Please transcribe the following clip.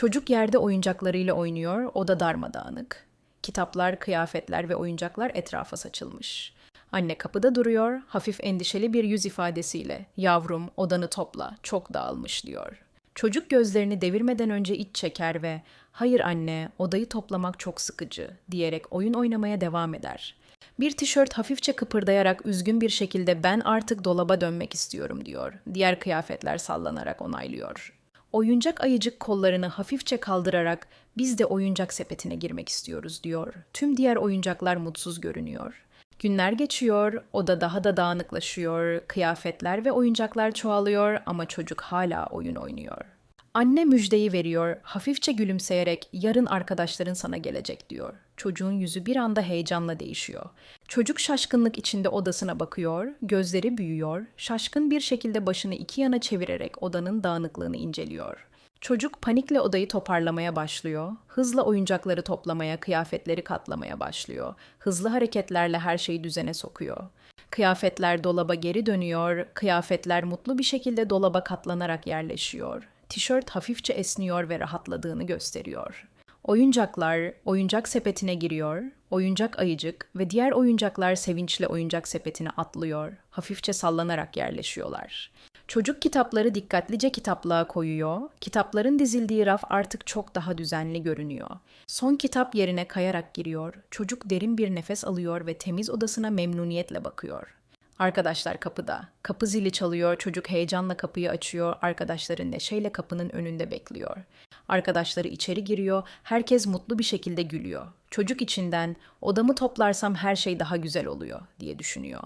Çocuk yerde oyuncaklarıyla oynuyor, oda darmadağınık. Kitaplar, kıyafetler ve oyuncaklar etrafa saçılmış. Anne kapıda duruyor, hafif endişeli bir yüz ifadesiyle. Yavrum, odanı topla, çok dağılmış diyor. Çocuk gözlerini devirmeden önce iç çeker ve "Hayır anne, odayı toplamak çok sıkıcı." diyerek oyun oynamaya devam eder. Bir tişört hafifçe kıpırdayarak üzgün bir şekilde "Ben artık dolaba dönmek istiyorum." diyor. Diğer kıyafetler sallanarak onaylıyor. Oyuncak ayıcık kollarını hafifçe kaldırarak "Biz de oyuncak sepetine girmek istiyoruz." diyor. Tüm diğer oyuncaklar mutsuz görünüyor. Günler geçiyor, oda daha da dağınıklaşıyor, kıyafetler ve oyuncaklar çoğalıyor ama çocuk hala oyun oynuyor. Anne müjdeyi veriyor, hafifçe gülümseyerek yarın arkadaşların sana gelecek diyor. Çocuğun yüzü bir anda heyecanla değişiyor. Çocuk şaşkınlık içinde odasına bakıyor, gözleri büyüyor, şaşkın bir şekilde başını iki yana çevirerek odanın dağınıklığını inceliyor. Çocuk panikle odayı toparlamaya başlıyor. Hızla oyuncakları toplamaya, kıyafetleri katlamaya başlıyor. Hızlı hareketlerle her şeyi düzene sokuyor. Kıyafetler dolaba geri dönüyor. Kıyafetler mutlu bir şekilde dolaba katlanarak yerleşiyor. Tişört hafifçe esniyor ve rahatladığını gösteriyor. Oyuncaklar oyuncak sepetine giriyor. Oyuncak ayıcık ve diğer oyuncaklar sevinçle oyuncak sepetine atlıyor. Hafifçe sallanarak yerleşiyorlar. Çocuk kitapları dikkatlice kitaplığa koyuyor. Kitapların dizildiği raf artık çok daha düzenli görünüyor. Son kitap yerine kayarak giriyor. Çocuk derin bir nefes alıyor ve temiz odasına memnuniyetle bakıyor. Arkadaşlar kapıda. Kapı zili çalıyor, çocuk heyecanla kapıyı açıyor, arkadaşları neşeyle kapının önünde bekliyor. Arkadaşları içeri giriyor, herkes mutlu bir şekilde gülüyor. Çocuk içinden odamı toplarsam her şey daha güzel oluyor diye düşünüyor.